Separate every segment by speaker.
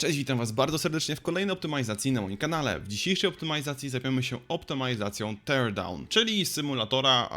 Speaker 1: Cześć, witam Was bardzo serdecznie w kolejnej optymalizacji na moim kanale. W dzisiejszej optymalizacji zajmiemy się optymalizacją Teardown, czyli symulatora,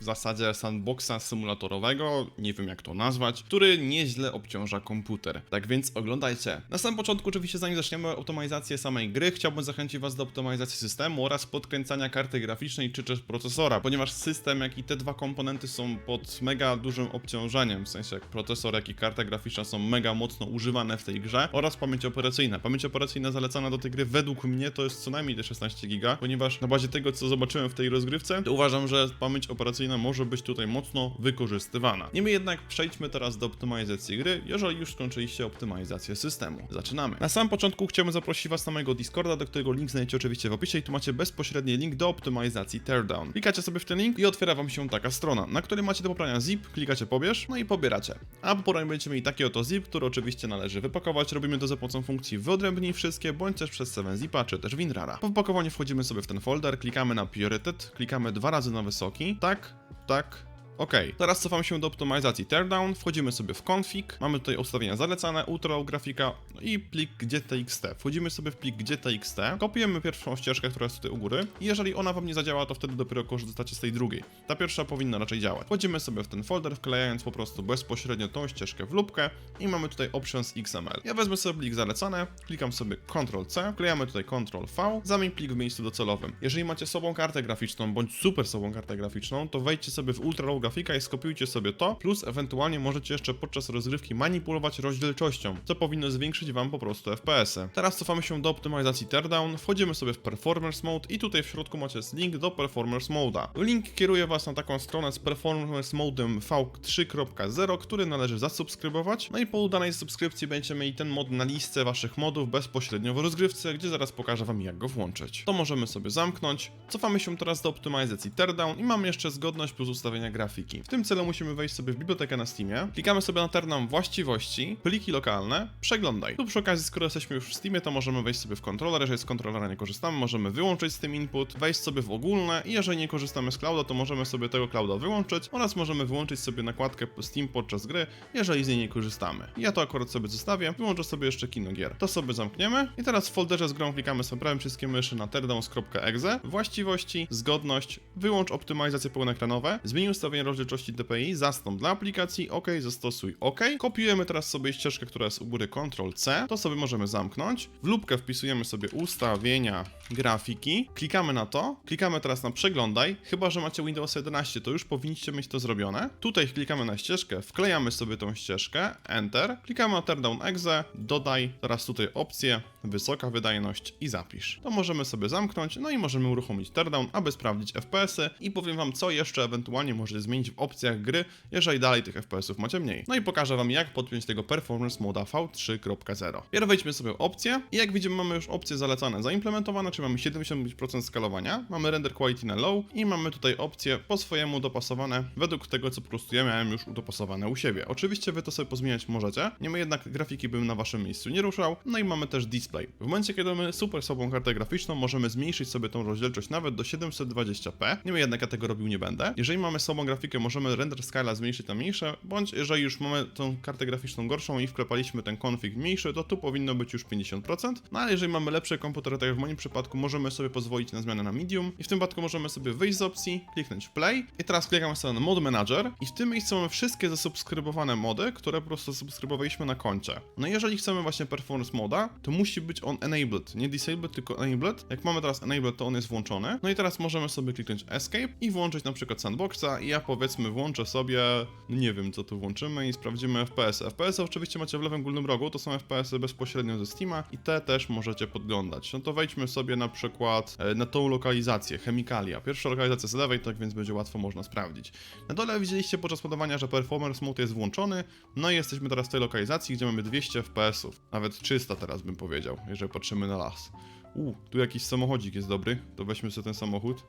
Speaker 1: w zasadzie sandboxa symulatorowego, nie wiem jak to nazwać, który nieźle obciąża komputer. Tak więc oglądajcie. Na samym początku, oczywiście zanim zaczniemy optymalizację samej gry, chciałbym zachęcić Was do optymalizacji systemu oraz podkręcania karty graficznej czy też procesora, ponieważ system, jak i te dwa komponenty są pod mega dużym obciążeniem, w sensie jak procesor, jak i karta graficzna są mega mocno używane w tej grze oraz pamięć operacyjna. Pamięć operacyjna zalecana do tej gry według mnie to jest co najmniej te 16 giga, ponieważ na bazie tego, co zobaczyłem w tej rozgrywce, to uważam, że pamięć operacyjna może być tutaj mocno wykorzystywana. Niemniej jednak przejdźmy teraz do optymalizacji gry, jeżeli już skończyliście optymalizację systemu. Zaczynamy. Na samym początku chciałbym zaprosić Was na mojego Discorda, do którego link znajdziecie oczywiście w opisie i tu macie bezpośredni link do optymalizacji Teardown. Klikacie sobie w ten link i otwiera Wam się taka strona, na której macie do pobrania zip, klikacie pobierz, no i pobieracie. A po pobraniu będziecie mieli taki oto zip, który oczywiście należy wypakować. Robimy to za pomocą funkcji wyodrębnij wszystkie, bądź też przez 7zipa, czy też WinRara. Po wpakowaniu wchodzimy sobie w ten folder, klikamy na Priorytet, klikamy dwa razy na wysoki, tak, tak, Ok, teraz cofamy się do optymalizacji Teardown, wchodzimy sobie w config, mamy tutaj ustawienia zalecane, ultra grafika i plik gdzie.txt. Wchodzimy sobie w plik gdzie.txt, kopiujemy pierwszą ścieżkę, która jest tutaj u góry i jeżeli ona wam nie zadziała, to wtedy dopiero korzystacie z tej drugiej. Ta pierwsza powinna raczej działać. Wchodzimy sobie w ten folder, wklejając po prostu bezpośrednio tą ścieżkę w lubkę i mamy tutaj options XML. Ja wezmę sobie plik zalecane, klikam sobie Ctrl-C, wklejamy tutaj Ctrl-V, zamień plik w miejscu docelowym. Jeżeli macie sobą kartę graficzną, bądź super sobą kartę graficzną, to wejdźcie sobie w ultra grafika i skopiujcie sobie to, plus ewentualnie możecie jeszcze podczas rozgrywki manipulować rozdzielczością, co powinno zwiększyć wam po prostu FPS-y. Teraz cofamy się do optymalizacji Teardown, wchodzimy sobie w Performance Mode i tutaj w środku macie link do Performance Mode'a. Link kieruje was na taką stronę z Performance Modem V3.0, który należy zasubskrybować, no i po udanej subskrypcji będziecie mieli ten mod na listę waszych modów bezpośrednio w rozgrywce, gdzie zaraz pokażę wam jak go włączyć. To możemy sobie zamknąć. Cofamy się teraz do optymalizacji Teardown i mamy jeszcze zgodność plus ustawienia grafiki. W tym celu musimy wejść sobie w bibliotekę na Steamie, klikamy sobie na Teardown właściwości, pliki lokalne, przeglądaj. Tu przy okazji, skoro jesteśmy już w Steamie, to możemy wejść sobie w kontroler, jeżeli z kontrolera nie korzystamy, możemy wyłączyć z tym input, wejść sobie w ogólne i jeżeli nie korzystamy z clouda, to możemy sobie tego clouda wyłączyć oraz możemy wyłączyć sobie nakładkę Steam podczas gry, jeżeli z niej nie korzystamy. Ja to akurat sobie zostawię, wyłączę sobie jeszcze kino gier. To sobie zamkniemy i teraz w folderze z grą klikamy sobie prawym przyciskiem myszy na teardowns.exe, właściwości, zgodność, wyłącz optymalizacje pełnoekranowe, zmień ustawienie rozdzielczości DPI, zastąp dla aplikacji, OK, zastosuj OK. Kopiujemy teraz sobie ścieżkę, która jest u góry Ctrl-C, to sobie możemy zamknąć. W lubkę wpisujemy sobie ustawienia grafiki, klikamy na to, klikamy teraz na przeglądaj, chyba że macie Windows 11, to już powinniście mieć to zrobione. Tutaj klikamy na ścieżkę, wklejamy sobie tą ścieżkę, Enter, klikamy na Teardown Exe, dodaj, teraz tutaj opcje, wysoka wydajność i zapisz. To możemy sobie zamknąć, no i możemy uruchomić Teardown, aby sprawdzić FPS-y i powiem wam, co jeszcze ewentualnie możecie zmienić w opcjach gry, jeżeli dalej tych FPS-ów macie mniej. No i pokażę wam, jak podpiąć tego Performance Moda V3.0. Pierw wejdźmy sobie opcje i jak widzimy, mamy już opcje zalecane zaimplementowane, czyli mamy 75% skalowania, mamy render quality na low i mamy tutaj opcje po swojemu dopasowane według tego, co po prostu ja miałem już dopasowane u siebie. Oczywiście wy to sobie pozmieniać możecie, niemniej jednak grafiki bym na waszym miejscu nie ruszał. No i mamy też display. W momencie, kiedy mamy super słabą kartę graficzną, możemy zmniejszyć sobie tą rozdzielczość nawet do 720p, niemniej jednak ja tego robił nie będę. Jeżeli mamy słabą grafikę, możemy render scala zmniejszyć na mniejsze, bądź jeżeli już mamy tą kartę graficzną gorszą i wklepaliśmy ten config mniejszy, to tu powinno być już 50%. No ale jeżeli mamy lepsze komputery, tak jak w moim przypadku, możemy sobie pozwolić na zmianę na medium i w tym przypadku możemy sobie wyjść z opcji, kliknąć play i teraz klikamy sobie na mod manager i w tym miejscu mamy wszystkie zasubskrybowane mody, które po prostu subskrybowaliśmy na koncie. No i jeżeli chcemy właśnie performance moda, to musi być on enabled, nie disabled, tylko enabled. Jak mamy teraz enabled, to on jest włączony. No i teraz możemy sobie kliknąć escape i włączyć na przykład sandboxa i ja powiedzmy włączę sobie, nie wiem co tu włączymy i sprawdzimy FPS. FPS oczywiście macie w lewym górnym rogu, to są FPS bezpośrednio ze Steama i te też możecie podglądać. No to wejdźmy sobie na przykład e, na tą lokalizację, chemikalia. Pierwsza lokalizacja z lewej, tak więc będzie łatwo można sprawdzić. Na dole widzieliście podczas podawania, że Performance Mode jest włączony, no i jesteśmy teraz w tej lokalizacji, gdzie mamy 200 FPS-ów. Nawet 300 teraz bym powiedział, jeżeli patrzymy na las. U, tu jakiś samochodzik jest dobry, to weźmy sobie ten samochód.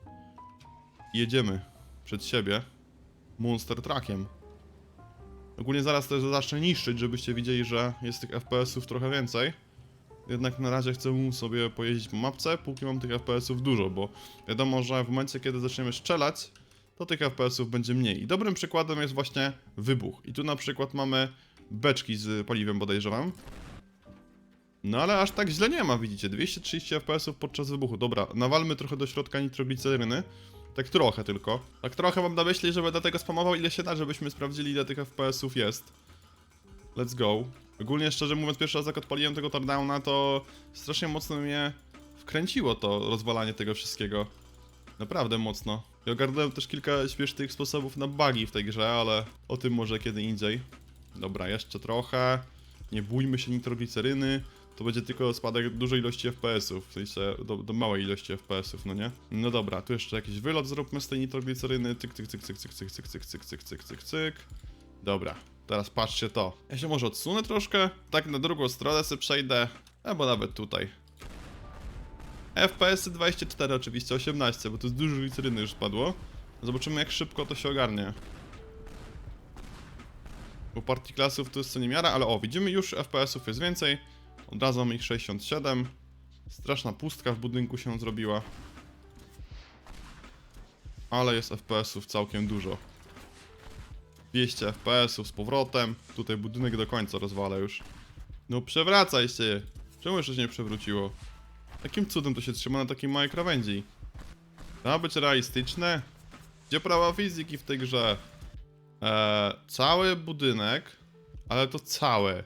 Speaker 1: Jedziemy przed siebie Monster Truckiem. Ogólnie zaraz to zacznę niszczyć, żebyście widzieli, że jest tych FPS-ów trochę więcej. Jednak na razie chcę sobie pojeździć po mapce, póki mam tych FPS-ów dużo, bo wiadomo, że w momencie, kiedy zaczniemy strzelać, to tych FPS-ów będzie mniej. I dobrym przykładem jest właśnie wybuch. I tu na przykład mamy beczki z paliwem, podejrzewam. No ale aż tak źle nie ma, widzicie, 230 fps podczas wybuchu. Dobra, nawalmy trochę do środka nitrogliceryny. Tak trochę tylko. Tak trochę mam na myśli, że będę tego spamował ile się da, żebyśmy sprawdzili ile tych FPS-ów jest. Let's go. Ogólnie szczerze mówiąc, pierwszy raz jak odpaliłem tego tardowna, to strasznie mocno mnie wkręciło to rozwalanie tego wszystkiego. Naprawdę mocno. I ogarnąłem też kilka śmiesznych sposobów na bugi w tej grze, ale o tym może kiedy indziej. Dobra, jeszcze trochę. Nie bójmy się nitrogliceryny. To będzie tylko spadek dużej ilości FPS-ów, w sensie do, do małej ilości FPS-ów, no nie? No dobra, tu jeszcze jakiś wylot zróbmy z tej nitrogliceryny. Cyk, cyk, cyk, cyk, cyk, cyk, cyk, cyk, cyk, cyk, cyk, cyk, cyk. Dobra, teraz patrzcie to. Ja się może odsunę troszkę, tak na drugą stronę sobie przejdę, albo nawet tutaj. FPS 24 oczywiście, 18, bo to jest dużo gliceryny już spadło. Zobaczymy jak szybko to się ogarnie. Bo partii klasów to jest co niemiara, ale o, widzimy już FPS-ów jest więcej. Od razu mamy ich 67. Straszna pustka w budynku się zrobiła. Ale jest FPS-ów całkiem dużo. 200 FPS-ów z powrotem. Tutaj budynek do końca rozwala już. No przewracaj się! Czemu jeszcze się nie przewróciło? Jakim cudem to się trzyma na takiej małej krawędzi? Ma być realistyczne? Gdzie prawa fizyki w tej grze? Eee, cały budynek, ale to całe.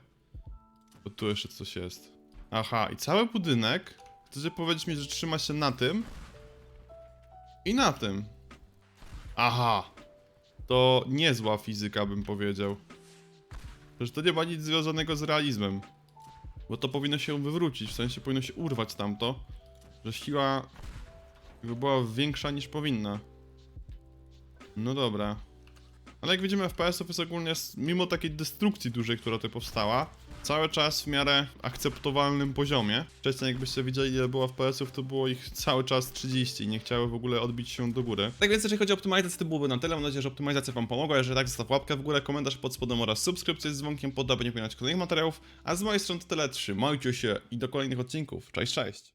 Speaker 1: Bo tu jeszcze coś jest. Aha, i cały budynek, chcecie powiedzieć mi, że trzyma się na tym i na tym. Aha, to niezła fizyka bym powiedział. Że to nie ma nic związanego z realizmem. Bo to powinno się wywrócić, w sensie powinno się urwać tamto, że siła jakby była większa niż powinna. No dobra. Ale jak widzimy FPS-ów jest ogólnie, mimo takiej destrukcji dużej, która tutaj powstała, cały czas w miarę akceptowalnym poziomie. Wcześniej jakbyście widzieli ile było FPS-ów, to było ich cały czas 30 i nie chciały w ogóle odbić się do góry. Tak więc jeżeli chodzi o optymalizację, to byłoby na tyle. Mam nadzieję, że optymalizacja wam pomogła. Jeżeli tak, zostaw łapkę w górę, komentarz pod spodem oraz subskrypcję z dzwonkiem pod, aby nie kolejnych materiałów. A z mojej strony to tyle. Trzymajcie się i do kolejnych odcinków. Cześć, cześć!